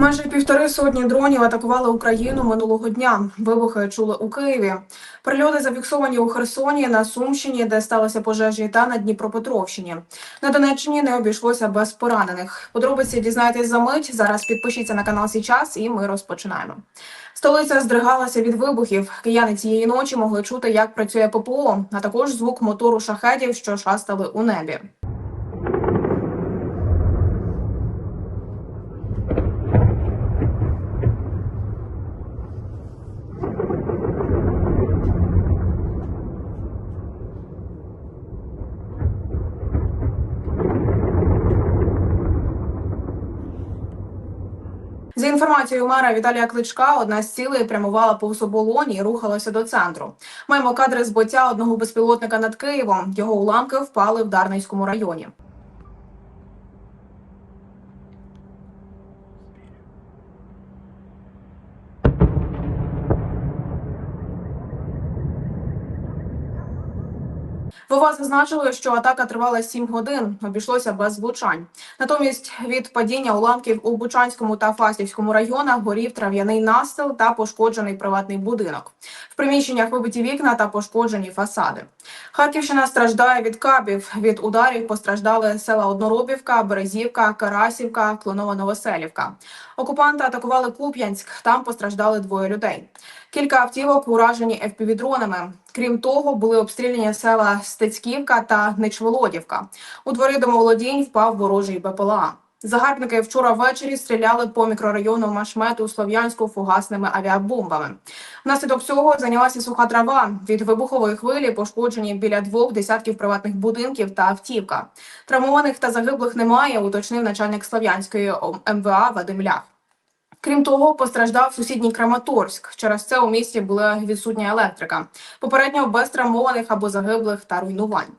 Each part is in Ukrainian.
Майже півтори сотні дронів атакували Україну минулого дня. Вибухи чули у Києві. Прильоти зафіксовані у Херсоні, на Сумщині, де сталися пожежі, та на Дніпропетровщині. На Донеччині не обійшлося без поранених. Подробиці дізнаєтесь за мить. Зараз підпишіться на канал Січас, і ми розпочинаємо. Столиця здригалася від вибухів. Кияни цієї ночі могли чути, як працює ППО, а також звук мотору шахедів, що шастали у небі. За інформацією мера Віталія Кличка, одна з цілей прямувала повз оболоні і рухалася до центру. Маємо кадри збиття одного безпілотника над Києвом. Його уламки впали в Дарницькому районі. ВОВА зазначили, що атака тривала 7 годин, обійшлося без влучань. Натомість від падіння уламків у Бучанському та Фастівському районах горів трав'яний настил та пошкоджений приватний будинок. В приміщеннях вибиті вікна та пошкоджені фасади. Харківщина страждає від кабів. Від ударів постраждали села Одноробівка, Березівка, Карасівка, Клонова Новоселівка. Окупанти атакували Куп'янськ. Там постраждали двоє людей. Кілька автівок уражені FPV-дронами. Крім того, були обстріляні села Стецьківка та Нечволодівка. У дворі домоволодінь впав ворожий БПЛА. Загарбники вчора ввечері стріляли по мікрорайону Машмету Слов'янську фугасними авіабомбами. Внаслідок цього зайнялася суха трава. Від вибухової хвилі пошкоджені біля двох десятків приватних будинків та автівка. Травмованих та загиблих немає, уточнив начальник Слов'янської МВА Вадим Лях. Крім того, постраждав сусідній Краматорськ. Через це у місті була відсутня електрика. Попередньо без травмованих або загиблих та руйнувань.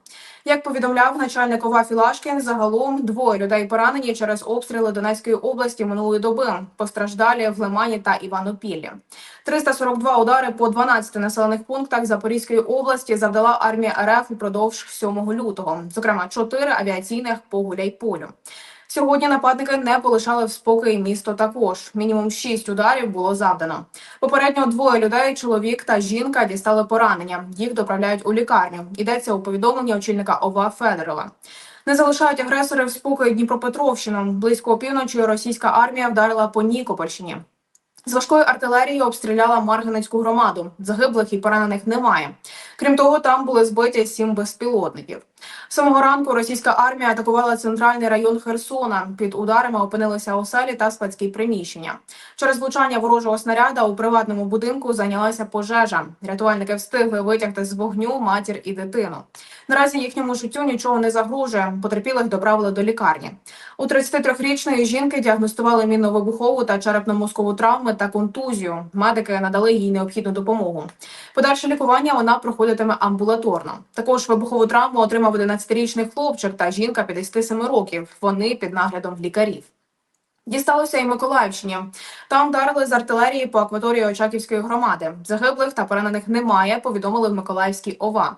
Як повідомляв начальник ОВА Філашкін, загалом двоє людей поранені через обстріли Донецької області минулої доби. Постраждалі в Лимані та Іванопіллі. 342 удари по 12 населених пунктах Запорізької області завдала армія РФ упродовж 7 лютого, зокрема 4 авіаційних по Гуляйполю. Сьогодні нападники не полишали в спокої місто також. Мінімум шість ударів було завдано. Попередньо двоє людей, чоловік та жінка, дістали поранення. Їх доправляють у лікарню. Йдеться у повідомленні очільника ОВА Федорова. Не залишають агресори в спокої Дніпропетровщину. Близько опівночі російська армія вдарила по Нікопольщині. З важкої артилерії обстріляла Марганецьку громаду. Загиблих і поранених немає. Крім того, там були збиті сім безпілотників. Самого ранку російська армія атакувала центральний район Херсона. Під ударами опинилися оселі та складські приміщення. Через влучання ворожого снаряда у приватному будинку зайнялася пожежа. Рятувальники встигли витягти з вогню матір і дитину. Наразі їхньому життю нічого не загрожує. Потерпілих доправили до лікарні. У 33-річної жінки діагностували мінно-вибухову та черепно-мозкову травми та контузію. Медики надали їй необхідну допомогу. Подальше лікування вона проходитиме амбулаторно. Також вибухову травму отримав 11-річний хлопчик та жінка 57 років. Вони під наглядом лікарів. Дісталося і Миколаївщині. Там вдарили з артилерії по акваторії Очаківської громади. Загиблих та поранених немає. Повідомили в Миколаївській ОВА.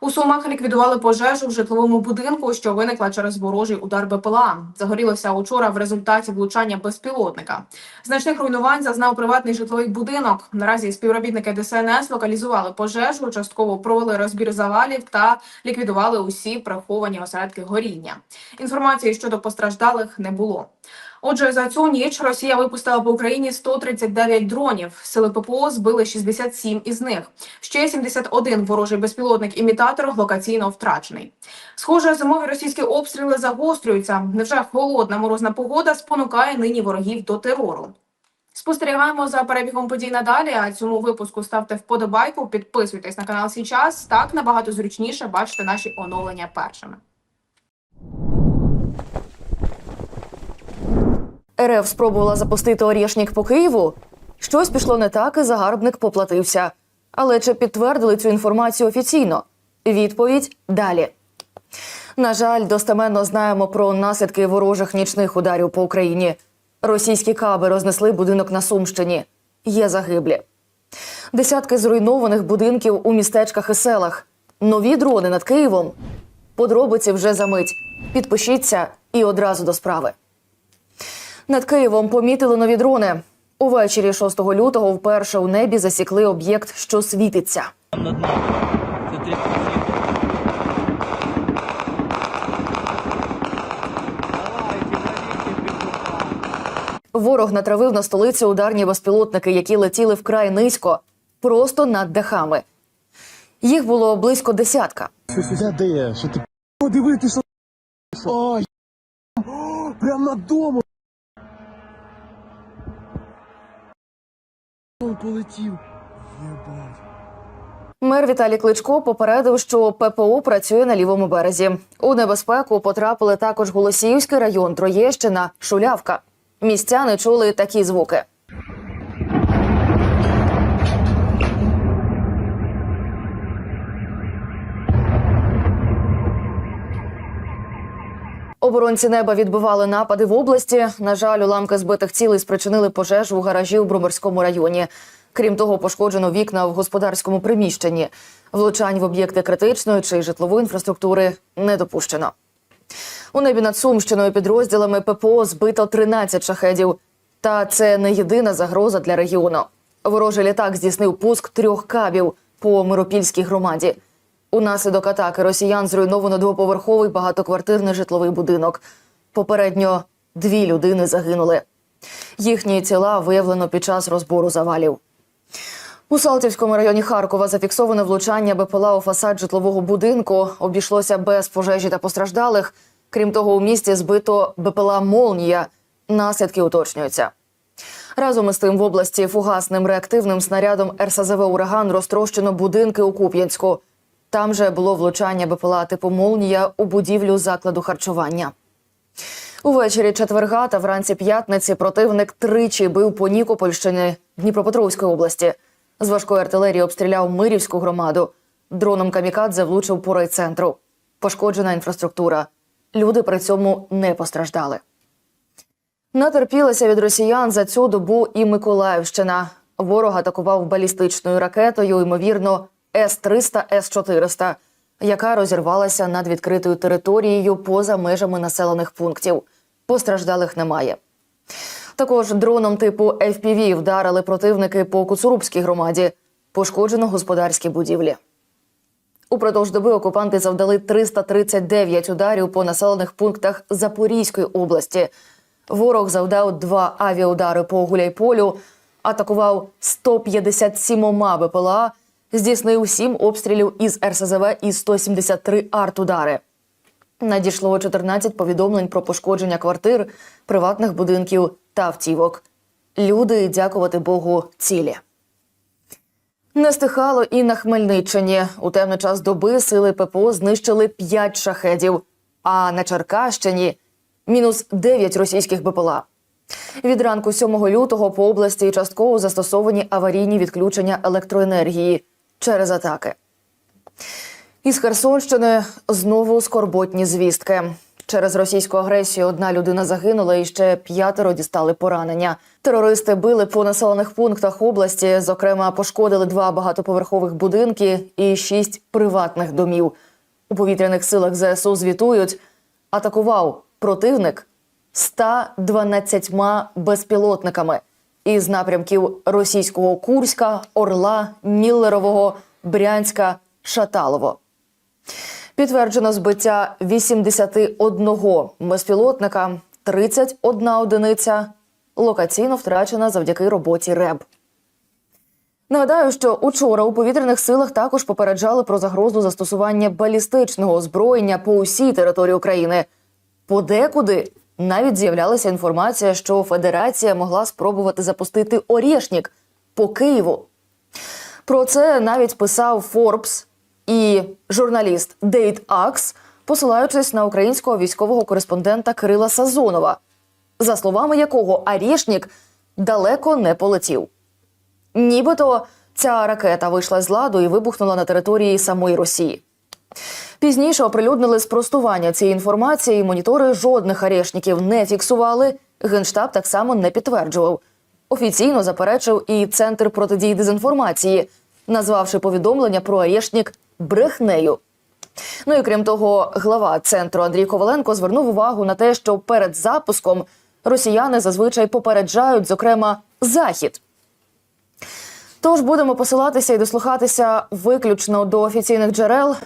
У Сумах ліквідували пожежу в житловому будинку, що виникла через ворожий удар БПЛА. Загорілося учора в результаті влучання безпілотника. Значних руйнувань зазнав приватний житловий будинок. Наразі співробітники ДСНС локалізували пожежу, частково провели розбір завалів та ліквідували усі приховані осередки горіння. Інформації щодо постраждалих не було. Отже, за цю ніч Росія випустила по Україні 139 дронів. Сили ППО збили 67 із них. Ще 71 ворожий безпілотник-імітатор локаційно втрачений. Схоже, зимові російські обстріли загострюються. Невже холодна морозна погода спонукає нині ворогів до терору? Спостерігаємо за перебігом подій надалі. А цьому випуску ставте вподобайку, підписуйтесь на канал Січас. Так набагато зручніше бачите наші оновлення першими. РФ спробувала запустити орєшнік по Києву. Щось пішло не так, і загарбник поплатився. Але чи підтвердили цю інформацію офіційно? Відповідь далі. На жаль, достеменно знаємо про наслідки ворожих нічних ударів по Україні. Російські каби рознесли будинок на Сумщині. Є загиблі. Десятки зруйнованих будинків у містечках і селах. Нові дрони над Києвом. Подробиці вже за мить. Підпишіться і одразу до справи. Над Києвом помітили нові дрони. Увечері 6 лютого вперше у небі засікли об'єкт, що світиться. Над. Це 37. Давайте, ловите петуха. Ворог натравив на столицю ударні безпілотники, які летіли вкрай низько, просто над дахами. Їх було близько десятка. Що ти подивити, що Ой, О, полетів. Єбать. Мер Віталій Кличко попередив, що ППО працює на лівому березі. У небезпеку потрапили також Голосіївський район, Троєщина, Шулявка. Містяни чули такі звуки. Оборонці неба відбивали напади в області. На жаль, уламки збитих цілей спричинили пожежу у гаражі у Бромерському районі. Крім того, пошкоджено вікна в господарському приміщенні. Влучань в об'єкти критичної чи житлової інфраструктури не допущено. У небі над Сумщиною підрозділами ППО збито 13 шахедів. Та це не єдина загроза для регіону. Ворожий літак здійснив пуск трьох кабів по Миропільській громаді. Унаслідок атаки росіян зруйновано двоповерховий багатоквартирний житловий будинок. Попередньо дві людини загинули. Їхні тіла виявлено під час розбору завалів. У Салтівському районі Харкова зафіксоване влучання БПЛА у фасад житлового будинку. Обійшлося без пожежі та постраждалих. Крім того, у місті збито БПЛА Молнія. Наслідки уточнюються. Разом із тим в області фугасним реактивним снарядом РСЗВ Ураган розтрощено будинки у Куп'янську. Там же було влучання БПЛА типу Молнія у будівлю закладу харчування. Увечері четверга та вранці п'ятниці противник тричі бив по Нікопольщині Дніпропетровської області. З важкої артилерії обстріляв Мирівську громаду. Дроном камікадзе влучив по райцентру. Пошкоджена інфраструктура. Люди при цьому не постраждали. Натерпілася від росіян за цю добу і Миколаївщина. Ворог атакував балістичною ракетою, ймовірно, С-300, С-400, яка розірвалася над відкритою територією поза межами населених пунктів. Постраждалих немає. Також дроном типу FPV вдарили противники по Куцурубській громаді. Пошкоджено господарські будівлі. Упродовж доби окупанти завдали 339 ударів по населених пунктах Запорізької області. Ворог завдав два авіаудари по Гуляйполю, атакував 157 БПЛА, здійснив 7 обстрілів із РСЗВ і 173 артудари. Надійшло 14 повідомлень про пошкодження квартир, приватних будинків та автівок. Люди, дякувати Богу, цілі. Не стихало і на Хмельниччині. У темний час доби сили ППО знищили 5 шахедів, а на Черкащині мінус 9 російських БПЛА. Від ранку 7 лютого по області частково застосовані аварійні відключення електроенергії через атаки. Із Херсонщини знову скорботні звістки. Через російську агресію одна людина загинула і ще п'ятеро дістали поранення. Терористи били по населених пунктах області. Зокрема, пошкодили два багатоповерхових будинки і шість приватних домів. У повітряних силах ЗСУ звітують, атакував противник 112 безпілотниками із напрямків російського Курська, Орла, Міллерового, Брянська, Шаталово. Підтверджено збиття 81 безпілотника, 31 одиниця локаційно втрачена завдяки роботі РЕБ. Нагадаю, що учора у повітряних силах також попереджали про загрозу застосування балістичного озброєння по усій території України. Подекуди навіть з'являлася інформація, що Федерація могла спробувати запустити Орєшнік по Києву. Про це навіть писав Форбс і журналіст Дейт Акс, посилаючись на українського військового кореспондента Кирила Сазонова, за словами якого Арішнік далеко не полетів. Нібито ця ракета вийшла з ладу і вибухнула на території самої Росії. Пізніше оприлюднили спростування цієї інформації. Монітори жодних арешників не фіксували. Генштаб так само не підтверджував. Офіційно заперечив і центр протидії дезінформації, назвавши повідомлення про арешник брехнею. Ну і крім того, глава центру Андрій Коваленко звернув увагу на те, що перед запуском росіяни зазвичай попереджають, зокрема, захід. Тож будемо посилатися і дослухатися виключно до офіційних джерел.